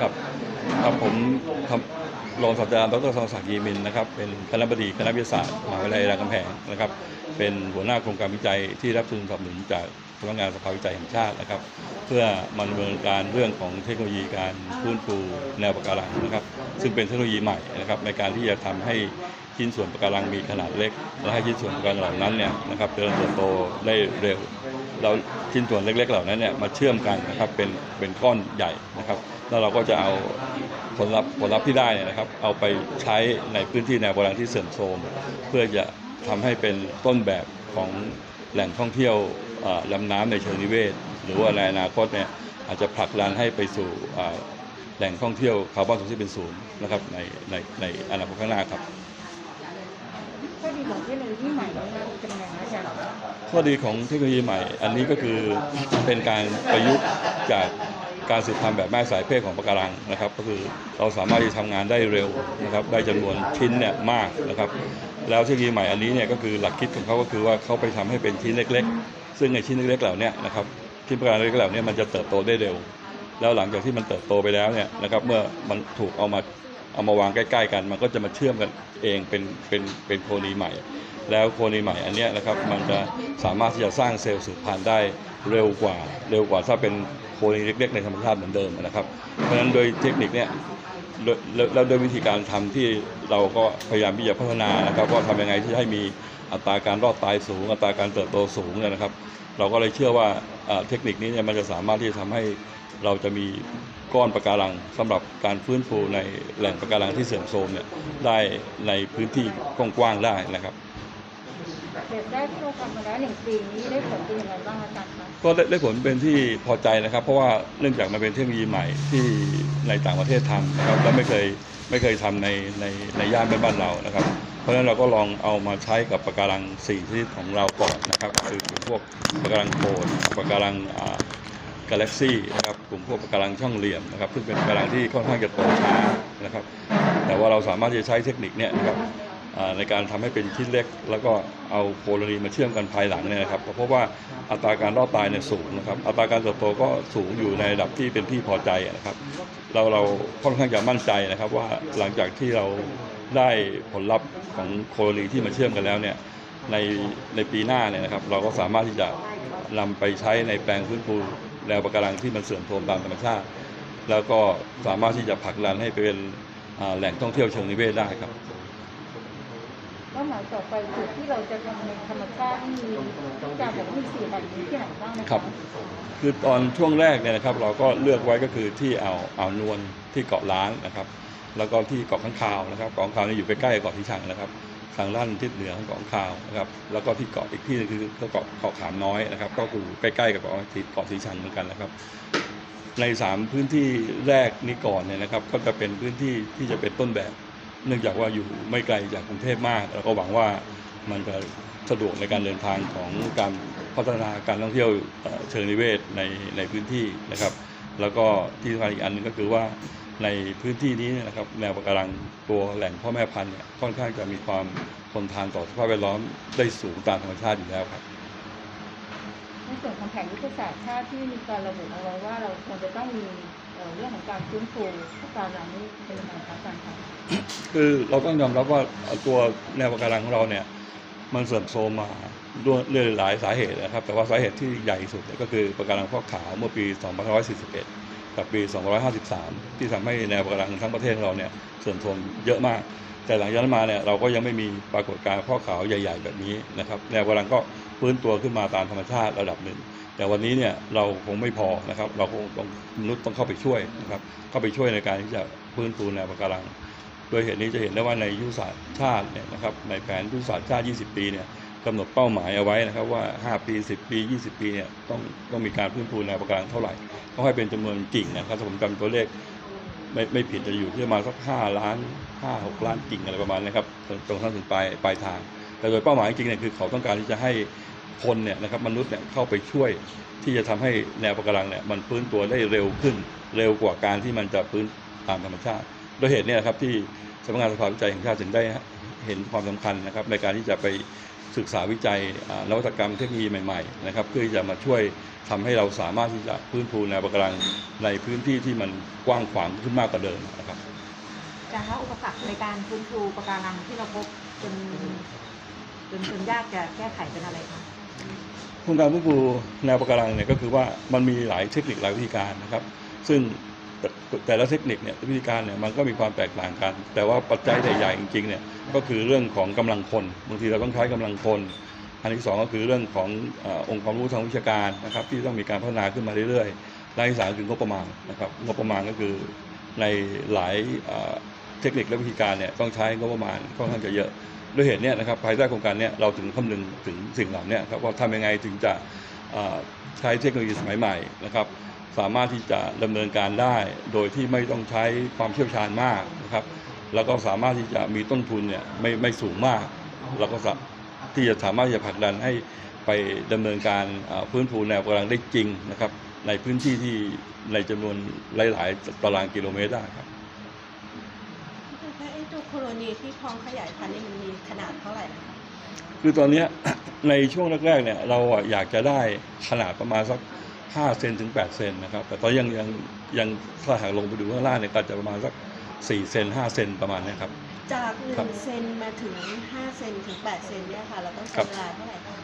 ครับครับผมรองศาสตราจารย์ดรทองศักดิ์ยีมินนะครับเป็นคณะบดีคณะวิทยาศาสตร์มหาวิทยาลัยรามคำแหงนะครับ เป็นหัวหน้าโครงการวิจัยที่รับทุนสนับสนุนจากสำนักงานสภาวิจัยแห่งชาตินะครับ เพื่อมาดำเนินการเรื่องของเทคโนโลยีการฟื้นฟูแนวปะการังนะครับ ซึ่งเป็นเทคโนโลยีใหม่นะครับในการที่จะทำให้ชิ้นส่วนปะการังมีขนาดเล็ก และให้ชิ้นส่วนปะการังเหล่านั้นเนี่ยนะครับเจริญเติบโตได้เร็วเราชิ้นส่วนเล็กๆ เหล่านั้นเนี่ยมาเชื่อมกันนะครับเป็นเป็นก้อนใหญ่นะครับ แล้วเราก็จะเอาผลลัพธ์ผลลัพธ์ที่ได้เนี่ยนะครับ เอาไปใช้ในพื้นที่แนวโบราณที่เสื่อมโทรมเพื่อจะทำให้เป็นต้นแบบของแหล่งท่องเที่ยวเอ่อลำน้ำในเชิงนิเวศ หรือว่าในอนาคตเนี่ยอาจจะผลักดันให้ไปสู่เอ่อแหล่งท่องเที่ยวคาร์บอนสูงที่เป็นศูนย์นะครับในในในอนาคตข้างหน้าครับข้อดีของเทคโนโลยีใหม่นี้นะเป็นยังไงนะอาจารย์ข้อดีของเทคโนโลยีใหม่ อันนี้ก็คือเป็นการประยุกต์จาก การสืบพันธุ์แบบแม่สายเพศของปะการังนะครับ ก็คือเราสามารถที่ทำงานได้เร็วนะครับ ได้จำนวนชิ้นเนี่ยมากนะครับ แล้วเทคโนโลยีใหม่อันนี้เนี่ยก็คือหลักคิดของเขาก็คือว่าเขาไปทำให้เป็นชิ้นเล็ก ๆ ซึ่งในชิ้นเล็กๆเหล่านี้นะครับชิ้นปะการังเล็กๆเหล่านี้มันจะเติบโตได้เร็ว แล้วหลังจากที่มันเติบโตไปแล้วเนี่ยนะครับเมื่อมันถูกเอามาเอามาวางใกล้ ๆ กัน มันก็จะมาเชื่อมกันเองเป็นเป็นเป็นโคนีใหม่ แล้วโคนีใหม่อันนี้นะครับมันจะสามารถที่จะสร้างเซลล์สืบพันธุ์ได้เร็วกว่า เร็วกว่าถ้าเป็นโคนีเล็กๆในธรรมชาติเหมือนเดิมนะครับ เพราะฉะนั้นโดยเทคนิคเนี่ยแล้วแล้วโดยวิธีการทำที่เราก็พยายามที่จะพัฒนานะครับว่าทำยังไงที่ให้มีอัตราการรอดตายสูง อัตราการเติบโตสูงเนี่ยนะครับ เราก็เลยเชื่อว่าเทคนิคนี้เนี่ยมันจะสามารถที่จะทำให้เราจะมีก้อนปะการังสำหรับการฟื้นฟูในแหล่งปะการังที่เสื่อมโทรมเนี่ยได้ในพื้นที่กว้างๆได้นะครับ เด็กได้ที่เราทำมาแล้วหนึ่งปีนี้ได้ผลเป็นยังไงบ้างอาจารย์คะก็ได้ได้ผลเป็นที่พอใจนะครับ เพราะว่าเนื่องจากมันเป็นเทคโนโลยีใหม่ที่ในต่างประเทศทำนะครับแล้วไม่เคยไม่เคยทำในในในย่านบ้านเรานะครับ เพราะฉะนั้นเราก็ลองเอามาใช้กับปะการังสี่ชนิดของเราก่อนนะครับคือคือพวกปะการังโคนปะการังกาแล็กซี่นะครับกลุ่มพวกปะการังช่องเหลี่ยมนะครับซึ่งเป็นปะการังที่ค่อนข้างจะโตช้านะครับ แต่ว่าเราสามารถที่จะใช้เทคนิคเนี่ยนะครับ ในการทำให้เป็นชิ้นเล็ก แล้วก็เอาโคโลนีมาเชื่อมกันภายหลังเนี่ยนะครับเพราะว่าอัตราการรอดตายเนี่ยสูงนะครับอัตราการเติบโตก็สูงอยู่ในระดับที่เป็นที่พอใจนะครับ เราเราค่อนข้างจะมั่นใจนะครับว่าหลังจากที่เราได้ผลลัพธ์ของโคโลนีที่มาเชื่อมกันแล้วเนี่ยในในปีหน้าเนี่ยนะครับเราก็สามารถที่จะนำไปใช้ในแปลงพื้นฟูแนวปะการังที่มันเสื่อมโทรมตามธรรมชาติ แล้วก็สามารถที่จะผลักดันให้เป็นแหล่งท่องเที่ยวเชิงนิเวศได้ครับาหมายต่อไปจุดที่เราจะทำในธรรมชาติมีอาจารย์บมีสี่แห่งนี้ที่ไหนบ้างนะะครับคือตอนช่วงแรกเนี่ยนะครับ เราก็เลือกไว้ก็คือที่อ่าวอ่าวนวลที่เกาะล้านนะครับ แล้วก็ที่เกาะข้างคาวนะครับเกาะข้างคาวนี่อยู่ใกล้ๆเกาะที่ชังนะครับทางด้านทิศเหนือของเกาะข้างคาวนะครับ แล้วก็ที่เกาะอีกที่หนึงคือเกาะเกาะขามน้อยนะครับ ก็คือใกล้ๆกับเกาะที่เกาะสีชังเหมือนกันนะครับ ในสามพื้นที่แรกนี้ก่อนเนี่ยนะครับ ก็จะเป็นพื้นที่ที่จะเป็นต้นแบบ เนื่องจากว่าอยู่ไม่ไกลจากกรุงเทพมากเราก็หวังว่ามันจะสะดวกในการเดินทางของการพัฒนาการท่องเที่ยวเชิงนิเวศในในพื้นที่นะครับ แล้วก็ที่สำคัญอีกอันหนึงก็คือว่าในพื้นที่นี้เนี่ยนะครับแนวปะการังตัวแหล่งพ่อแม่พันธุ์เนี่ยค่อนข้างจะมีความทนทานต่อสภาพแวดล้อมได้สูงตามธรรมชาติอยู่แล้วครับในส่วนของแผนยุทธศาสตร์ชาติที่มีการระบุเอาไว้ว่าเราควรจะต้องมี เรื่องของการฟื้นฟูการังนี้เป็นยังไงคะอาจารย์คะคือเราต้องยอมรับว่าตัวแนวปะการังของเราเนี่ย มันเสื่อมโทรมมาด้วยหลายสาเหตุนะครับ แต่ว่าสาเหตุที่ใหญ่สุดก็คือปะการังฟอกขาวเมื่อปี 2541 กับปี 2553 ที่ทำให้แนวปะการังทั้งประเทศเราเนี่ยเสื่อมโทรมเยอะมาก แต่หลังจากนั้นมาเนี่ยเราก็ยังไม่มีปรากฏการณ์ฟอกขาวใหญ่ ๆ แบบนี้นะครับ แนวปะการังก็ฟื้นตัวขึ้นมาตามธรรมชาติระดับหนึ่ง แต่วันนี้เนี่ยเราคงไม่พอนะครับ เราคงต้องมนุษย์ต้องเข้าไปช่วยนะครับ เข้าไปช่วยในการที่จะฟื้นฟูแนวปะการังโดยเหตุนี้จะเห็นได้ว่าในยุทธศาสตร์ชาติเนี่ยนะครับในแผนยุทธศาสตร์ชาติ 20 ปีเนี่ยกำหนดเป้าหมายเอาไว้นะครับว่า 5 ปี 10 ปี 20 ปีเนี่ยต้องต้องมีการฟื้นฟูแนวปะการังเท่าไหร่ต้องให้เป็นจำนวนกิ่งนะครับถ้าผมจำตัวเลขไม่ไม่ผิดจะอยู่ที่ประมาณสัก 5 ล้าน 5 6 ล้านกิ่งอะไรประมาณนี้ครับตรงทั้งถึงปลายปลายทาง แต่โดยเป้าหมายจริงเนี่ยคือเขาต้องการที่จะให้ คนเนี่ยนะครับมนุษย์เนี่ยเข้าไปช่วยที่จะทำให้แนวปะการังเนี่ยมันฟื้นตัวได้เร็วขึ้น เร็วกว่าการที่มันจะฟื้นตามธรรมชาติโดยเหตุเนี้นะครับที่สำนักงานสภาวิจัยแห่งชาติถึงได้เห็นความสำคัญนะครับในการที่จะไปศึกษาวิจัยนวัตกรรมเทคโนโลยีใหม่ๆนะครับเพื่อที่จะมาช่วยทำให้เราสามารถที่จะพื้นฟูแนวปะการังในพื้นที่ที่มันกว้างขวางขึ้นมากกว่าเดิมนะครับจากว่าอุปสรรคในการฟื้นฟูปะการังที่เราพบจนจนจนยากจะแก้ไขเป็นอะไรคะ ครงการฟื้นฟูแนวปะการังเนี่ยก็คือว่ามันมีหลายเทคนิคหลายวิธีการนะครับ ซึ่งแต่และเทคนิคเนี่ยวิธีการเนี่ยมันก็มีความแตกต่างกัน แต่ว่าปัจจัยใหญ่ๆจริงๆเนี่ยก็คือเรื่องของกำลังคนบางทีเราต้องใช้กำลังคนอันที่สองก็คือเรื่องขององค์ความรู้ทางวิชาการนะครับ ที่ต้องมีการพัฒนาขึ้นมาเรื่อยๆและที่สามคืองบประมาณนะครับงบประมาณก็คือในหลายเอ่อเทคนิคและวิธีการเนี่ยต้องใช้งบประมาณค่อนข้างจะเยอะ ด้วยเหตุเนี้นะครับภายใต้โครงการเนี้เราถึงคำนึงถึงสิ่งเหล่านี้ครับว่าทำยังไงถึงจะใช้เทคโนโลยีสมัยใหม่นะครับ สามารถที่จะดำเนินการได้ โดยที่ไม่ต้องใช้ความเชี่ยวชาญมากนะครับ แล้วก็สามารถที่จะมีต้นทุนเนี่ยไม่ไม่สูงมากแล้วก็ที่จะสามารถที่จะผลักดันให้ไปดำเนินการเอ่อฟื้นฟูแนวกำลังได้จริงนะครับ ในพื้นที่ที่ในจำนวนหลาย ๆ ตารางกิโลเมตรได้ครับ โคโลนีที่พร้อมขยายพันธุ์นี่มันมีขนาดเท่าไหร่นะคะคือตอนเนี้ย ในช่วงแรกๆเนี่ยเราอะอยากจะได้ขนาดประมาณสัก5เซนถึง8เซนนะครับ แต่ตอนยังยังยังถ้าหากลงไปดูข้างล่างเนี่ยก็จะประมาณสัก4เซน5เซนประมาณเนี้ยครับ จากหครับนึ่งเซนมาถึงห้าเซนถึงแปดเซนเนี่ยค่ะ เราต้องครัใช้บเวลาเท่าไหร่คะ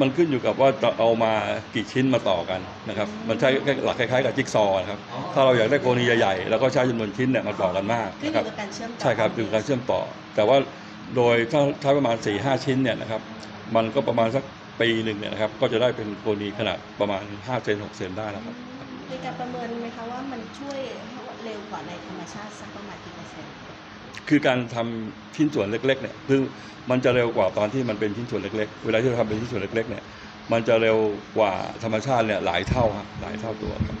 มันขึ้นอยู่กับว่าจะเอามากี่ชิ้นมาต่อกันนะครับ มันใช้หลักคล้ายๆกับจิ๊กซอว์นะครับ ถ้าเราอยากได้โกรณีใหญ่ๆเราก็ใช้จำนวนชิ้นเนี่ยมาต่อกันมากขึ้นนะอครับยู่กับการเชื่อมต่อใช่ครับคือการเชื่อมต่อ แต่ว่าโดยถ้าใช้ประมาณ4ี่ห้าชิ้นเนี่ยนะครับ มันก็ประมาณสักปีหนึ่งเนี่ยนะครับ ก็จะได้เป็นโกรณีขนาดประมาณ5เซน6เซนได้แล้วครับในการประเมินไหมคะว่ามันช่วยให้เร็วกว่าในธรรมชาติสักประมาณกี่เปอร์เซ็นต์ คือการทำชิ้นส่วนเล็กๆเนี่ยคือมันจะเร็วกว่าตอนที่มันเป็นชิ้นส่วนเล็ก ๆ เวลาที่เราทำเป็นชิ้นส่วนเล็ก ๆ เนี่ย มันจะเร็วกว่าธรรมชาติเนี่ยหลายเท่าครับหลายเท่าตัวครับ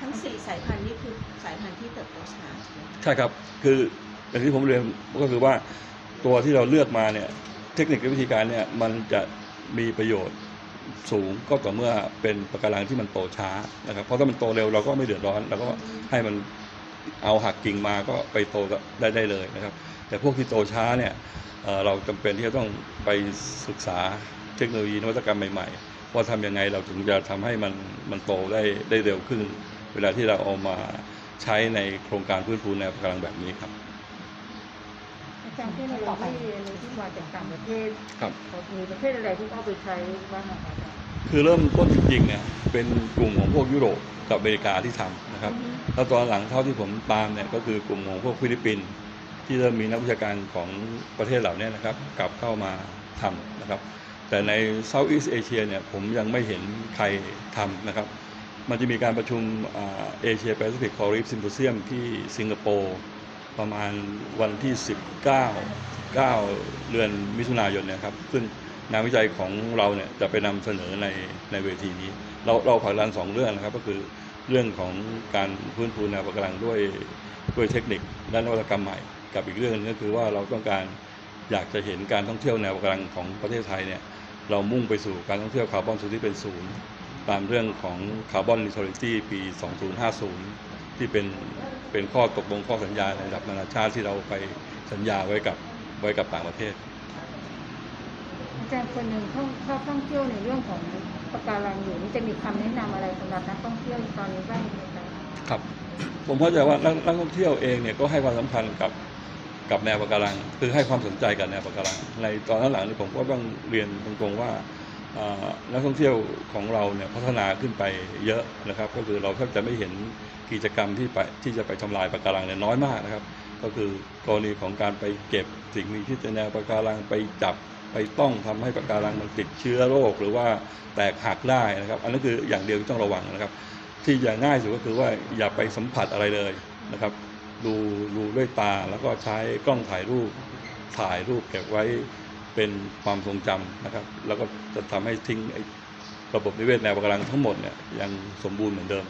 ทั้งสี่สายพันธุ์นี่คือสายพันธุ์ที่เติบโตช้าใช่ไหมคะใช่ครับคืออย่างที่ผมเรียนก็คือว่าตัวที่เราเลือกมาเนี่ยเทคนิคและวิธีการเนี่ยมันจะมีประโยชน์สูงก็ต่อเมื่อเป็นปะการังที่มันโตช้านะครับเพราะถ้ามันโตเร็วเราก็ไม่เดือดร้อนเราก็ให้มัน เอาหักกิ่งมาก็ไปโตได้ได้เลยนะครับ แต่พวกที่โตช้าเนี่ยเอ่อเราจำเป็นที่จะต้องไปศึกษาเทคโนโลยีนวัตกรรมใหม่ๆ ว่าทำยังไงเราถึงจะทำให้มันมันโตได้ได้เร็วขึ้น เวลาที่เราเอามาใช้ในโครงการพื้นฟูแนวปะการังแบบนี้ครับอาจารย์เทคโนโลยีในที่มาจากต่างประเทศครับมีประเทศอะไรที่เขาไปใช้บ้างอะคะอาจารย์คือเริ่มต้นจริงๆเนี่ยเป็นกลุ่มของพวกยุโรปกับอเมริกาที่ทำนะครับ แล้วตอนหลังเท่าที่ผมตามเนี่ยก็คือกลุ่มของพวกฟิลิปปินส์ที่เริ่มมีนักวิชาการของประเทศเหล่านี้นะครับกลับเข้ามาทำนะครับ แต่ใน Southeast Asia เนี่ยผมยังไม่เห็นใครทำนะครับ มันจะมีการประชุมเอเชียแปซิฟิกคอริฟซิมโพเซียมที่สิงคโปร์ประมาณวันที่ 19 9 เดือนมิถุนายนเนยครับซึ่งงานวิจัยของเราเนี่ยจะไปนำเสนอในในเวทีนี้ เราเราผลักดันสองเรื่องนะครับก็คือ เรื่องของการพื้นฟูแนวปะการังด้วยด้วยเทคนิคและนวัตกรรมใหม่ กับอีกเรื่องนึงก็คือว่าเราต้องการอยากจะเห็นการท่องเที่ยวแนวปะการังของประเทศไทยเนี่ยเรามุ่งไปสู่การท่องเที่ยวคาร์บอนสูงที่เป็นศูนย์ตามเรื่องของคาร์บอนนิ u t ลิตี้ปี 2050 ที่เป็นเป็นข้อตกลงข้อสัญญาในระดับนานาชาติที่เราไปสัญญาไว้กับไว้กับต่างประเทศ อาจารย์คนหนึ่งท่องชอบท่องเที่ยวในเรื่องของ ปะการังอยู่นี่จะมีคำแนะนำอะไรสำหรับนักท่องเที่ยวตอนนี้บ้างไหมคะครับ ผมเข้าใจว่านักท่องเที่ยวเองเนี่ยก็ให้ความสำคัญกับกับแนวปะการัง คือให้ความสนใจกับแนวปะการัง ในตอนหลังๆนี่ผมก็ต้องเรียนตรงๆว่านักท่องเที่ยวของเราเนี่ยพัฒนาขึ้นไปเยอะนะครับ ก็คือเราแทบจะไม่เห็นกิจกรรมที่ไปที่จะไปทำลายปะการังเนี่ยน้อยมากนะครับ ก็คือกรณีของการไปเก็บสิ่งมีชีวิตในแนวปะการังไปจับ ไปต้องทำให้ปะการังมันติดเชื้อโรค หรือว่าแตกหักได้นะครับ อันนั้นคืออย่างเดียวที่ต้องระวังนะครับ ที่จะง่ายสุดก็คือว่าอย่าไปสัมผัสอะไรเลยนะครับ ดูดูด้วยตาแล้วก็ใช้กล้องถ่ายรูปถ่ายรูปเก็บไว้เป็นความทรงจำนะครับ แล้วก็จะทำให้ทิ้งระบบนิเวศแนวปะการังทั้งหมดเนี่ยยังสมบูรณ์เหมือนเดิม